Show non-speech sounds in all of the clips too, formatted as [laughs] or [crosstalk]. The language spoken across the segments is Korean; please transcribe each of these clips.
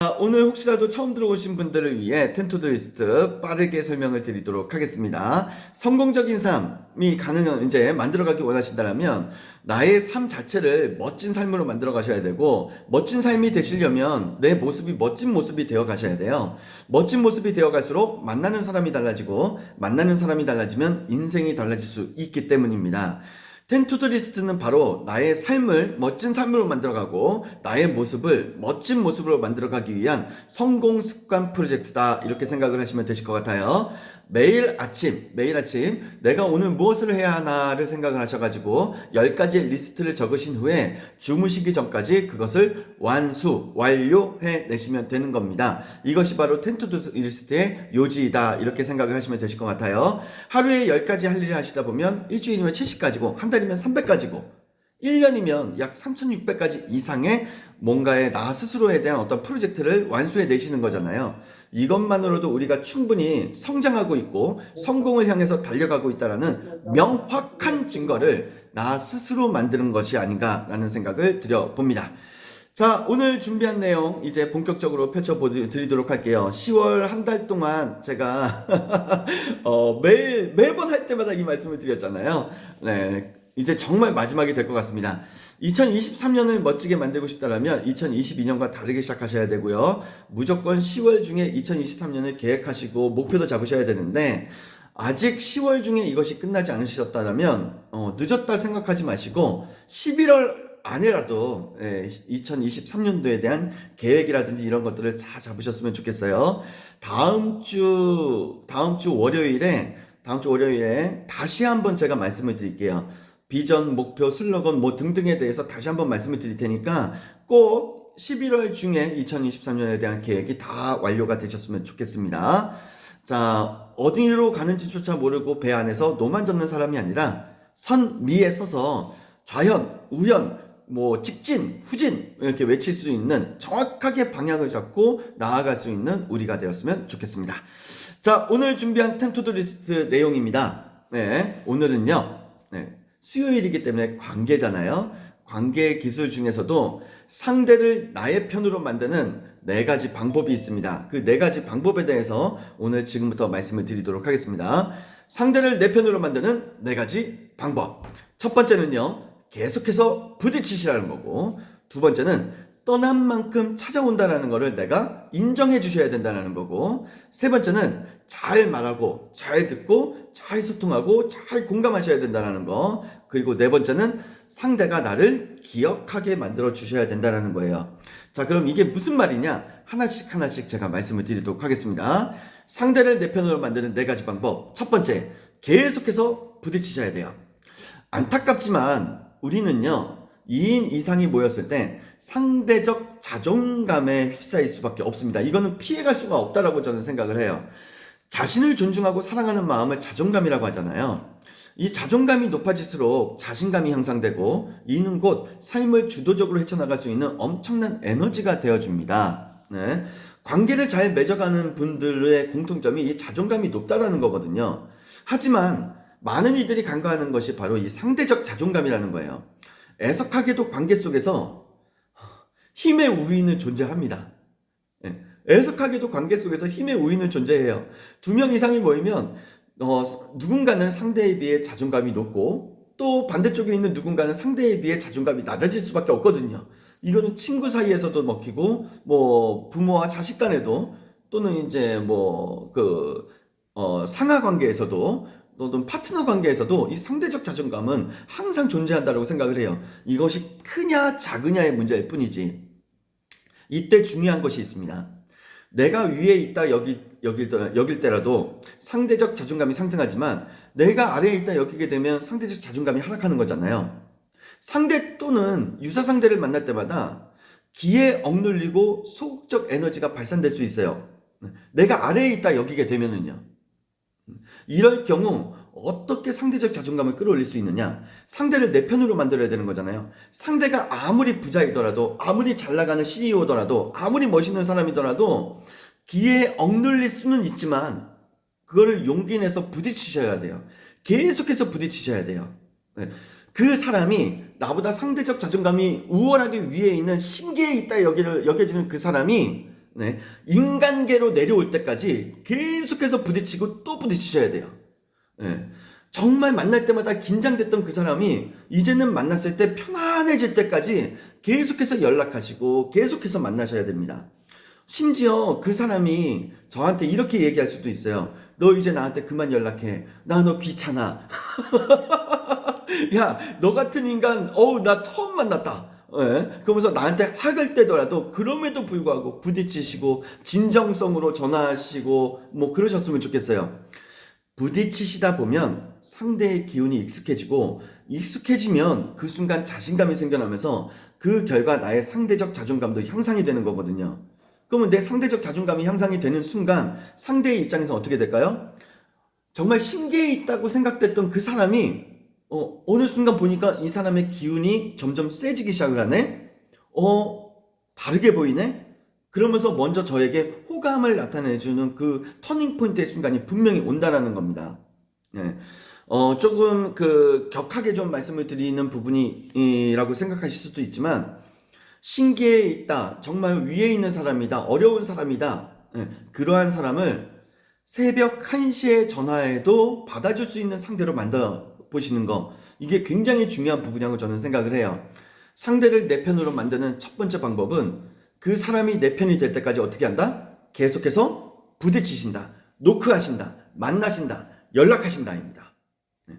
자, 오늘 혹시라도 처음 들어오신 분들을 위해 텐토드리스트 빠르게 설명을 드리도록 하겠습니다. 성공적인 삶이 가능한 이제 만들어가기 원하신다면 나의 삶 자체를 멋진 삶으로 만들어 가셔야 되고 멋진 삶이 되시려면 내 모습이 멋진 모습이 되어 가셔야 돼요. 멋진 모습이 되어 갈수록 만나는 사람이 달라지고 만나는 사람이 달라지면 인생이 달라질 수 있기 때문입니다. 텐투드 리스트는 바로 나의 삶을 멋진 삶으로 만들어가고 나의 모습을 멋진 모습으로 만들어가기 위한 성공 습관 프로젝트다 이렇게 생각을 하시면 되실 것 같아요. 매일 아침 매일 아침 내가 오늘 무엇을 해야 하나를 생각을 하셔가지고 10가지의 리스트를 적으신 후에 주무시기 전까지 그것을 완수 완료해 내시면 되는 겁니다. 이것이 바로 텐투드리스트의 요지이다 이렇게 생각을 하시면 되실 것 같아요. 하루에 10가지 할 일을 하시다 보면 일주일이면 70가지고 한 달이면 300가지고 1년이면 약 3,600가지 이상의 뭔가에 나 스스로에 대한 어떤 프로젝트를 완수해 내시는 거잖아요. 이것만으로도 우리가 충분히 성장하고 있고 성공을 향해서 달려가고 있다라는 명확한 증거를 나 스스로 만드는 것이 아닌가라는 생각을 드려봅니다. 자, 오늘 준비한 내용 이제 본격적으로 펼쳐드리도록 할게요. 10월 한 달 동안 제가 [laughs] 어, 매일, 매번 할 때마다 이 말씀을 드렸잖아요. 네. 이제 정말 마지막이 될 것 같습니다. 2023년을 멋지게 만들고 싶다면 2022년과 다르게 시작하셔야 되고요. 무조건 10월 중에 2023년을 계획하시고 목표도 잡으셔야 되는데 아직 10월 중에 이것이 끝나지 않으셨다면 어, 늦었다 생각하지 마시고 11월 안에라도 예, 2023년도에 대한 계획이라든지 이런 것들을 다 잡으셨으면 좋겠어요. 다음 주 다음 주 월요일에 다음 주 월요일에 다시 한번 제가 말씀을 드릴게요. 비전, 목표, 슬로건 뭐 등등에 대해서 다시 한번 말씀을 드릴 테니까 꼭 11월 중에 2023년에 대한 계획이 다 완료가 되셨으면 좋겠습니다. 자, 어디로 가는지조차 모르고 배 안에서 노만 젓는 사람이 아니라 선 위에 서서 좌현, 우현, 뭐 직진, 후진 이렇게 외칠 수 있는 정확하게 방향을 잡고 나아갈 수 있는 우리가 되었으면 좋겠습니다. 자, 오늘 준비한 텐투드 리스트 내용입니다. 네, 오늘은요. 네, 수요일이기 때문에 관계잖아요. 관계 기술 중에서도 상대를 나의 편으로 만드는 네 가지 방법이 있습니다. 그 네 가지 방법에 대해서 오늘 지금부터 말씀을 드리도록 하겠습니다. 상대를 내 편으로 만드는 네 가지 방법. 첫 번째는요. 계속해서 부딪히시라는 거고 두 번째는 떠난 만큼 찾아온다라는 거를 내가 인정해 주셔야 된다는 거고 세 번째는 잘 말하고 잘 듣고 잘 소통하고 잘 공감하셔야 된다는 거 그리고 네 번째는 상대가 나를 기억하게 만들어 주셔야 된다는 거예요. 자 그럼 이게 무슨 말이냐 하나씩 하나씩 제가 말씀을 드리도록 하겠습니다. 상대를 내 편으로 만드는 네 가지 방법 첫 번째 계속해서 부딪히셔야 돼요. 안타깝지만 우리는요 2인 이상이 모였을 때 상대적 자존감에 휩싸일 수밖에 없습니다. 이거는 피해갈 수가 없다라고 저는 생각을 해요. 자신을 존중하고 사랑하는 마음을 자존감이라고 하잖아요. 이 자존감이 높아질수록 자신감이 향상되고 이는 곧 삶을 주도적으로 헤쳐나갈 수 있는 엄청난 에너지가 되어줍니다. 네. 관계를 잘 맺어가는 분들의 공통점이 이 자존감이 높다라는 거거든요. 하지만 많은 이들이 간과하는 것이 바로 이 상대적 자존감이라는 거예요. 애석하게도 관계 속에서 힘의 우위는 존재합니다. 예, 애석하게도 관계 속에서 힘의 우위는 존재해요. 두 명 이상이 모이면 어, 누군가는 상대에 비해 자존감이 높고 또 반대쪽에 있는 누군가는 상대에 비해 자존감이 낮아질 수밖에 없거든요. 이거는 친구 사이에서도 먹히고 뭐 부모와 자식 간에도 또는 이제 뭐그 어, 상하 관계에서도 또는 파트너 관계에서도 이 상대적 자존감은 항상 존재한다고 생각을 해요. 이것이 크냐 작으냐의 문제일 뿐이지. 이때 중요한 것이 있습니다. 내가 위에 있다 여기 여길, 여길 때라도 상대적 자존감이 상승하지만 내가 아래에 있다 여기게 되면 상대적 자존감이 하락하는 거잖아요. 상대 또는 유사 상대를 만날 때마다 기에 억눌리고 소극적 에너지가 발산될 수 있어요. 내가 아래에 있다 여기게 되면은요. 이럴 경우 어떻게 상대적 자존감을 끌어올릴 수 있느냐? 상대를 내 편으로 만들어야 되는 거잖아요. 상대가 아무리 부자이더라도, 아무리 잘 나가는 CEO더라도, 아무리 멋있는 사람이더라도, 기에 억눌릴 수는 있지만, 그거를 용기 내서 부딪히셔야 돼요. 계속해서 부딪히셔야 돼요. 네. 그 사람이 나보다 상대적 자존감이 우월하게 위에 있는 신계에 있다 여기를 여겨지는 그 사람이 네, 인간계로 내려올 때까지 계속해서 부딪히고 또 부딪히셔야 돼요. 네, 정말 만날 때마다 긴장됐던 그 사람이 이제는 만났을 때 편안해질 때까지 계속해서 연락하시고 계속해서 만나셔야 됩니다. 심지어 그 사람이 저한테 이렇게 얘기할 수도 있어요. 너 이제 나한테 그만 연락해. 나 너 귀찮아. [laughs] 야, 너 같은 인간, 어우, 나 처음 만났다. 예? 그러면서 나한테 학을 떼더라도 그럼에도 불구하고 부딪히시고 진정성으로 전화하시고 뭐 그러셨으면 좋겠어요. 부딪히시다 보면 상대의 기운이 익숙해지고 익숙해지면 그 순간 자신감이 생겨나면서 그 결과 나의 상대적 자존감도 향상이 되는 거거든요. 그러면 내 상대적 자존감이 향상이 되는 순간 상대의 입장에서 어떻게 될까요? 정말 신기해 있다고 생각됐던 그 사람이 어, 어느 순간 보니까 이 사람의 기운이 점점 세지기 시작을 하네? 어, 다르게 보이네? 그러면서 먼저 저에게 호감을 나타내주는 그 터닝포인트의 순간이 분명히 온다라는 겁니다. 네. 어, 조금 그 격하게 좀 말씀을 드리는 부분이라고 생각하실 수도 있지만, 신기해 있다, 정말 위에 있는 사람이다, 어려운 사람이다, 네. 그러한 사람을 새벽 1시에 전화해도 받아줄 수 있는 상대로 만들어 보시는 거 이게 굉장히 중요한 부분이라고 저는 생각을 해요. 상대를 내 편으로 만드는 첫 번째 방법은 그 사람이 내 편이 될 때까지 어떻게 한다? 계속해서 부딪히신다, 노크하신다, 만나신다, 연락하신다입니다. 네.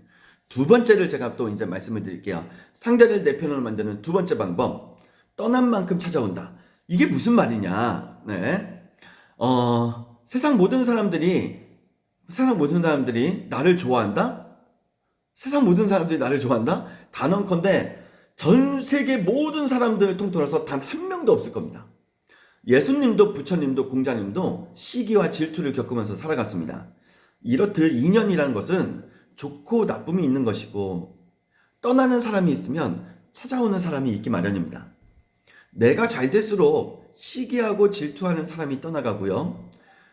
두 번째를 제가 또 이제 말씀을 드릴게요. 상대를 내 편으로 만드는 두 번째 방법, 떠난 만큼 찾아온다. 이게 무슨 말이냐? 네. 어, 세상 모든 사람들이 세상 모든 사람들이 나를 좋아한다? 세상 모든 사람들이 나를 좋아한다? 단언컨대 전 세계 모든 사람들을 통틀어서 단 한 명도 없을 겁니다. 예수님도 부처님도 공자님도 시기와 질투를 겪으면서 살아갔습니다. 이렇듯 인연이라는 것은 좋고 나쁨이 있는 것이고 떠나는 사람이 있으면 찾아오는 사람이 있기 마련입니다. 내가 잘 될수록 시기하고 질투하는 사람이 떠나가고요.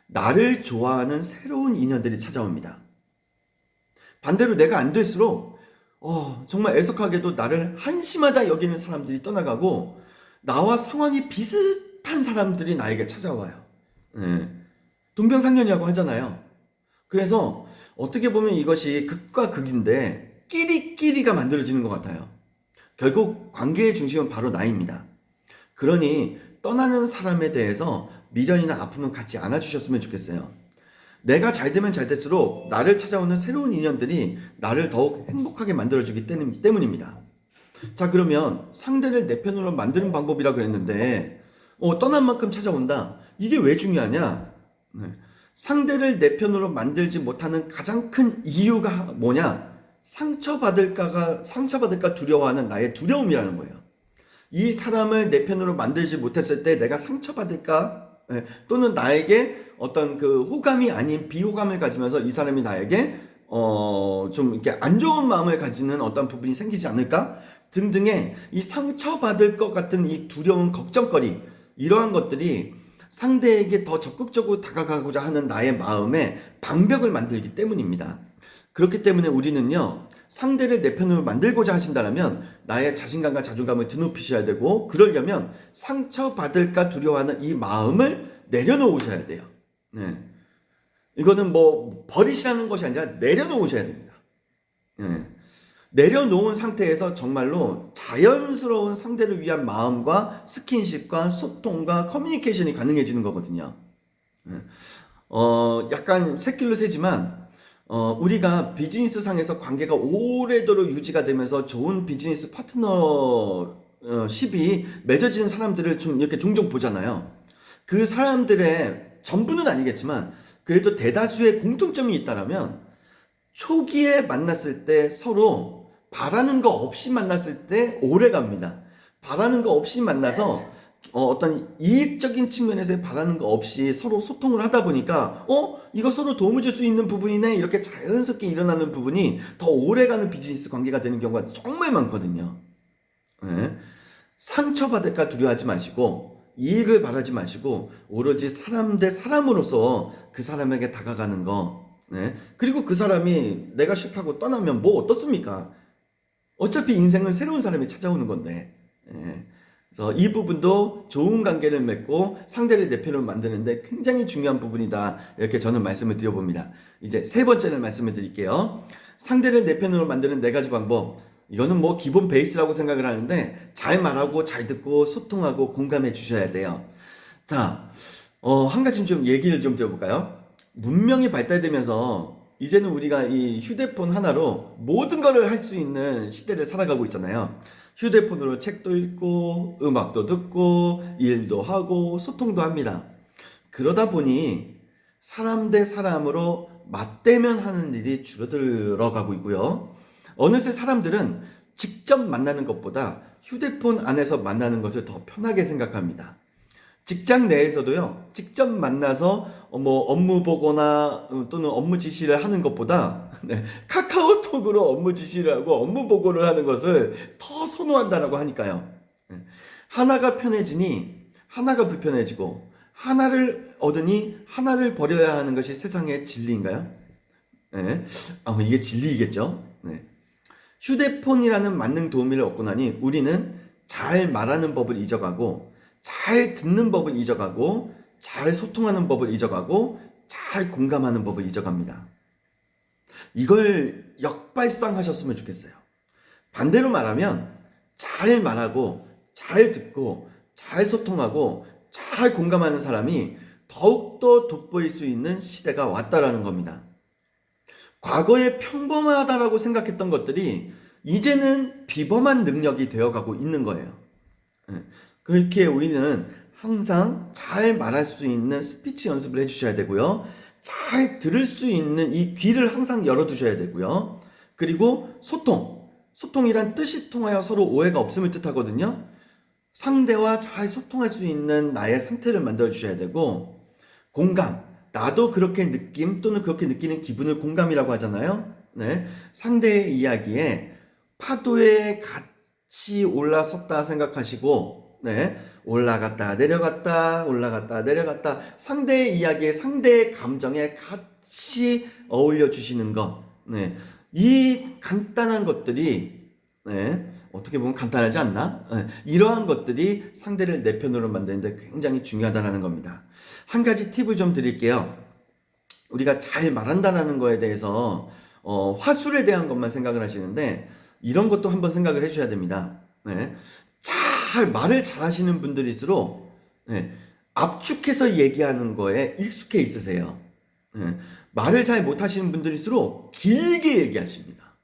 나를 좋아하는 새로운 인연들이 찾아옵니다. 반대로 내가 안 될수록 어, 정말 애석하게도 나를 한심하다 여기는 사람들이 떠나가고 나와 상황이 비슷 한 사람들이 나에게 찾아와요. 네. 동병상련이라고 하잖아요. 그래서 어떻게 보면 이것이 극과 극인데 끼리끼리가 만들어지는 것 같아요. 결국 관계의 중심은 바로 나입니다. 그러니 떠나는 사람에 대해서 미련이나 아픔은 갖지 않아 주셨으면 좋겠어요. 내가 잘 되면 잘 될수록 나를 찾아오는 새로운 인연들이 나를 더욱 행복하게 만들어주기 때문입니다. 자, 그러면 상대를 내 편으로 만드는 방법이라 그랬는데, 어, 떠난 만큼 찾아온다. 이게 왜 중요하냐? 네. 상대를 내 편으로 만들지 못하는 가장 큰 이유가 뭐냐? 상처받을까가, 상처받을까 두려워하는 나의 두려움이라는 거예요. 이 사람을 내 편으로 만들지 못했을 때 내가 상처받을까? 네. 또는 나에게 어떤 그 호감이 아닌 비호감을 가지면서 이 사람이 나에게 어 좀 이렇게 안 좋은 마음을 가지는 어떤 부분이 생기지 않을까 등등의 이 상처받을 것 같은 이 두려운 걱정거리 이러한 것들이 상대에게 더 적극적으로 다가가고자 하는 나의 마음에 방벽을 만들기 때문입니다. 그렇기 때문에 우리는요, 상대를 내 편으로 만들고자 하신다면 나의 자신감과 자존감을 드높이셔야 되고, 그러려면 상처받을까 두려워하는 이 마음을 내려놓으셔야 돼요. 네. 이거는 뭐 버리시라는 것이 아니라 내려놓으셔야 됩니다. 네. 내려놓은 상태에서 정말로 자연스러운 상대를 위한 마음과 스킨십과 소통과 커뮤니케이션이 가능해지는 거거든요. 네. 어, 약간 새길로 세지만, 어, 우리가 비즈니스 상에서 관계가 오래도록 유지가 되면서 좋은 비즈니스 파트너십이 맺어지는 사람들을 좀 이렇게 종종 보잖아요. 그 사람들의 전부는 아니겠지만 그래도 대다수의 공통점이 있다라면 초기에 만났을 때 서로 바라는 거 없이 만났을 때 오래 갑니다. 바라는 거 없이 만나서 어, 떤 이익적인 측면에서 바라는 거 없이 서로 소통을 하다 보니까 어 이거 서로 도움을 줄 수 있는 부분이네 이렇게 자연스럽게 일어나는 부분이 더 오래가는 비즈니스 관계가 되는 경우가 정말 많거든요. 네. 상처받을까 두려워하지 마시고 이익을 바라지 마시고 오로지 사람 대 사람으로서 그 사람에게 다가가는 거. 네. 그리고 그 사람이 내가 싫다고 떠나면 뭐 어떻습니까? 어차피 인생은 새로운 사람이 찾아오는 건데. 예. 그래서 이 부분도 좋은 관계를 맺고 상대를 내 편으로 만드는데 굉장히 중요한 부분이다. 이렇게 저는 말씀을 드려봅니다. 이제 세 번째를 말씀을 드릴게요. 상대를 내 편으로 만드는 네 가지 방법. 이거는 뭐 기본 베이스라고 생각을 하는데 잘 말하고 잘 듣고 소통하고 공감해 주셔야 돼요. 자, 어, 한 가지 좀 얘기를 좀 드려볼까요? 문명이 발달되면서 이제는 우리가 이 휴대폰 하나로 모든 것을 할 수 있는 시대를 살아가고 있잖아요. 휴대폰으로 책도 읽고, 음악도 듣고, 일도 하고, 소통도 합니다. 그러다 보니 사람 대 사람으로 맞대면 하는 일이 줄어들어 가고 있고요. 어느새 사람들은 직접 만나는 것보다 휴대폰 안에서 만나는 것을 더 편하게 생각합니다. 직장 내에서도요, 직접 만나서 어, 뭐 업무 보거나 어, 또는 업무 지시를 하는 것보다 [laughs] 네, 카카오톡으로 업무 지시를 하고 업무 보고를 하는 것을 더 선호한다라고 하니까요. 네, 하나가 편해지니 하나가 불편해지고 하나를 얻으니 하나를 버려야 하는 것이 세상의 진리인가요? 네, 아, 이게 진리이겠죠. 네. 휴대폰이라는 만능 도우미를 얻고 나니 우리는 잘 말하는 법을 잊어가고 잘 듣는 법을 잊어가고 잘 소통하는 법을 잊어가고 잘 공감하는 법을 잊어갑니다. 이걸 역발상하셨으면 좋겠어요. 반대로 말하면 잘 말하고 잘 듣고 잘 소통하고 잘 공감하는 사람이 더욱더 돋보일 수 있는 시대가 왔다라는 겁니다. 과거에 평범하다라고 생각했던 것들이 이제는 비범한 능력이 되어가고 있는 거예요. 예. 그렇게 우리는 항상 잘 말할 수 있는 스피치 연습을 해주셔야 되고요. 잘 들을 수 있는 이 귀를 항상 열어두셔야 되고요. 그리고 소통. 소통이란 뜻이 통하여 서로 오해가 없음을 뜻하거든요. 상대와 잘 소통할 수 있는 나의 상태를 만들어 주셔야 되고, 공감. 나도 그렇게 느낌 또는 그렇게 느끼는 기분을 공감이라고 하잖아요. 네. 상대의 이야기에 파도에 같이 올라섰다 생각하시고, 네. 올라갔다 내려갔다 올라갔다 내려갔다 상대의 이야기에 상대의 감정에 같이 어울려 주시는 것. 네. 이 간단한 것들이 네. 어떻게 보면 간단하지 않나? 네. 이러한 것들이 상대를 내 편으로 만드는데 굉장히 중요하다는 겁니다. 한 가지 팁을 좀 드릴게요. 우리가 잘 말한다는 거에 대해서 어, 화술에 대한 것만 생각을 하시는데 이런 것도 한번 생각을 해주셔야 됩니다. 네. 잘 말을 잘하시는 분들일수록 네, 압축해서 얘기하는 거에 익숙해 있으세요. 네, 말을 잘 못하시는 분들일수록 길게 얘기하십니다.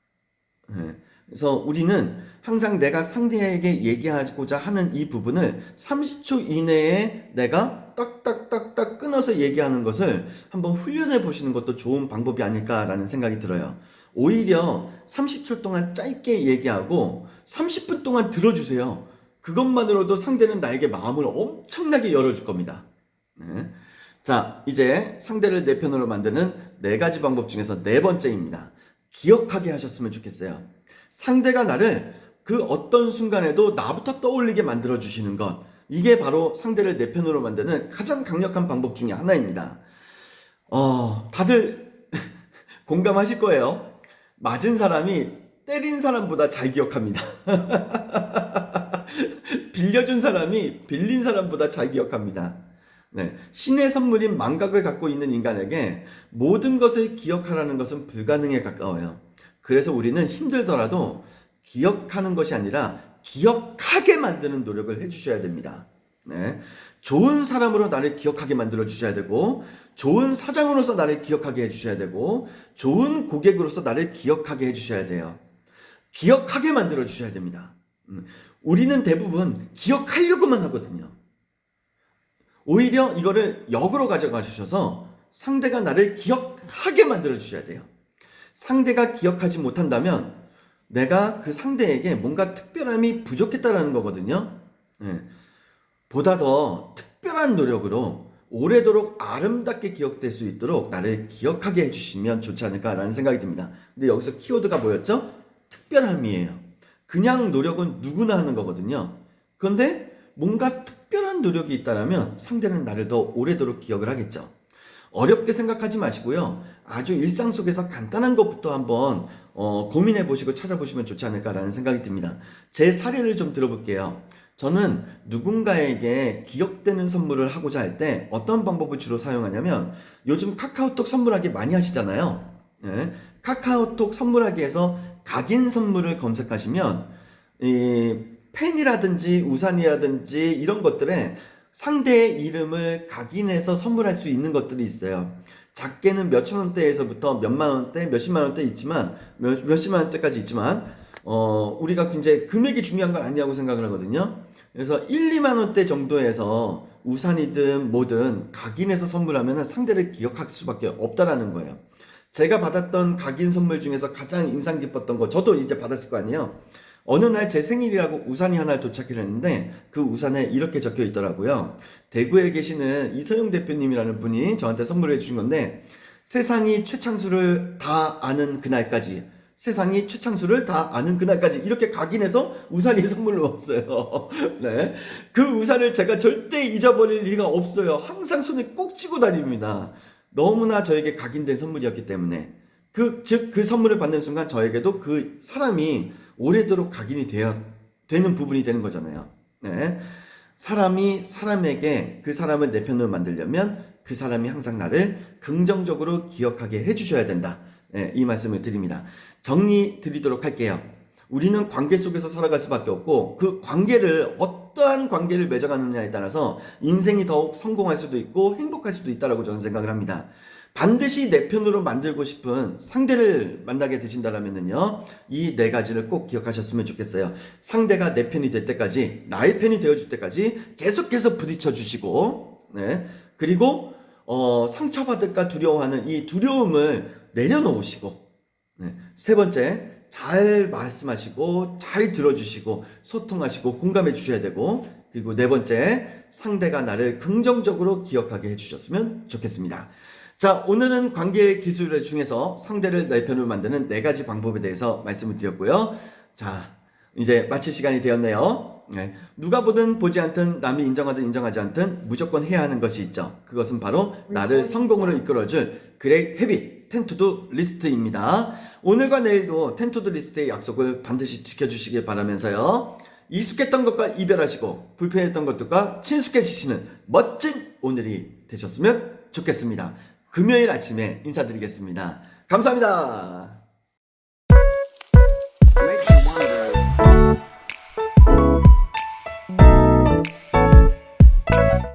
네, 그래서 우리는 항상 내가 상대에게 얘기하고자 하는 이 부분을 30초 이내에 내가 딱딱딱딱 끊어서 얘기하는 것을 한번 훈련해 보시는 것도 좋은 방법이 아닐까라는 생각이 들어요. 오히려 30초 동안 짧게 얘기하고 30분 동안 들어주세요. 그것만으로도 상대는 나에게 마음을 엄청나게 열어줄 겁니다. 네. 자, 이제 상대를 내 편으로 만드는 네 가지 방법 중에서 네 번째입니다. 기억하게 하셨으면 좋겠어요. 상대가 나를 그 어떤 순간에도 나부터 떠올리게 만들어 주시는 것. 이게 바로 상대를 내 편으로 만드는 가장 강력한 방법 중에 하나입니다. 어, 다들 [laughs] 공감하실 거예요. 맞은 사람이 때린 사람보다 잘 기억합니다. [laughs] 빌려준 사람이 빌린 사람보다 잘 기억합니다. 네. 신의 선물인 망각을 갖고 있는 인간에게 모든 것을 기억하라는 것은 불가능에 가까워요. 그래서 우리는 힘들더라도 기억하는 것이 아니라 기억하게 만드는 노력을 해주셔야 됩니다. 네. 좋은 사람으로 나를 기억하게 만들어 주셔야 되고, 좋은 사장으로서 나를 기억하게 해주셔야 되고, 좋은 고객으로서 나를 기억하게 해주셔야 돼요. 기억하게 만들어 주셔야 됩니다. 음. 우리는 대부분 기억하려고만 하거든요. 오히려 이거를 역으로 가져가 주셔서 상대가 나를 기억하게 만들어 주셔야 돼요. 상대가 기억하지 못한다면 내가 그 상대에게 뭔가 특별함이 부족했다라는 거거든요. 네. 보다 더 특별한 노력으로 오래도록 아름답게 기억될 수 있도록 나를 기억하게 해주시면 좋지 않을까라는 생각이 듭니다. 근데 여기서 키워드가 뭐였죠? 특별함이에요. 그냥 노력은 누구나 하는 거거든요. 그런데 뭔가 특별한 노력이 있다면 상대는 나를 더 오래도록 기억을 하겠죠. 어렵게 생각하지 마시고요. 아주 일상 속에서 간단한 것부터 한번 어, 고민해 보시고 찾아보시면 좋지 않을까라는 생각이 듭니다. 제 사례를 좀 들어볼게요. 저는 누군가에게 기억되는 선물을 하고자 할 때 어떤 방법을 주로 사용하냐면 요즘 카카오톡 선물하기 많이 하시잖아요. 예, 카카오톡 선물하기에서 각인 선물을 검색하시면 이 펜이라든지 우산이라든지 이런 것들에 상대의 이름을 각인해서 선물할 수 있는 것들이 있어요. 작게는 몇천 원대에서부터 몇만 원대, 몇십만 원대 있지만 몇, 몇십만 원대까지 있지만 어, 우리가 이제 금액이 중요한 건 아니라고 생각을 하거든요. 그래서 1, 2만 원대 정도에서 우산이든 뭐든 각인해서 선물하면 상대를 기억할 수밖에 없다라는 거예요. 제가 받았던 각인 선물 중에서 가장 인상 깊었던 거 저도 이제 받았을 거 아니에요. 어느 날 제 생일이라고 우산이 하나 도착을 했는데 그 우산에 이렇게 적혀 있더라고요. 대구에 계시는 이서영 대표님이라는 분이 저한테 선물해 주신 건데 세상이 최창수를 다 아는 그날까지 세상이 최창수를 다 아는 그날까지 이렇게 각인해서 우산이 [laughs] 선물로 왔어요. [laughs] 네. 그 우산을 제가 절대 잊어버릴 리가 없어요. 항상 손에 꼭 쥐고 다닙니다. 너무나 저에게 각인된 선물이었기 때문에 그, 즉, 그 선물을 받는 순간 저에게도 그 사람이 오래도록 각인이 되어, 되는 부분이 되는 거잖아요. 네. 사람이 사람에게 그 사람을 내 편으로 만들려면 그 사람이 항상 나를 긍정적으로 기억하게 해주셔야 된다. 네, 이 말씀을 드립니다. 정리 드리도록 할게요. 우리는 관계 속에서 살아갈 수밖에 없고 그 관계를 어떠한 관계를 맺어가느냐에 따라서 인생이 더욱 성공할 수도 있고 행복할 수도 있다라고 저는 생각을 합니다. 반드시 내 편으로 만들고 싶은 상대를 만나게 되신다면은요, 이 네 가지를 꼭 기억하셨으면 좋겠어요. 상대가 내 편이 될 때까지, 나의 편이 되어줄 때까지 계속해서 부딪혀 주시고, 네. 그리고, 어, 상처받을까 두려워하는 이 두려움을 내려놓으시고, 네. 세 번째, 잘 말씀하시고, 잘 들어주시고, 소통하시고, 공감해 주셔야 되고, 그리고 네 번째, 상대가 나를 긍정적으로 기억하게 해주셨으면 좋겠습니다. 자, 오늘은 관계 기술 중에서 상대를 내 편으로 만드는 네 가지 방법에 대해서 말씀을 드렸고요. 자, 이제 마칠 시간이 되었네요. 네. 누가 보든 보지 않든 남이 인정하든 인정하지 않든 무조건 해야 하는 것이 있죠. 그것은 바로 나를 성공으로 이끌어줄 그레이트 헤비 텐투두 리스트입니다. 오늘과 내일도 텐투두 리스트의 약속을 반드시 지켜주시길 바라면서요. 익숙했던 것과 이별하시고 불편했던 것들과 친숙해지시는 멋진 오늘이 되셨으면 좋겠습니다. 금요일 아침에 인사드리겠습니다. 감사합니다.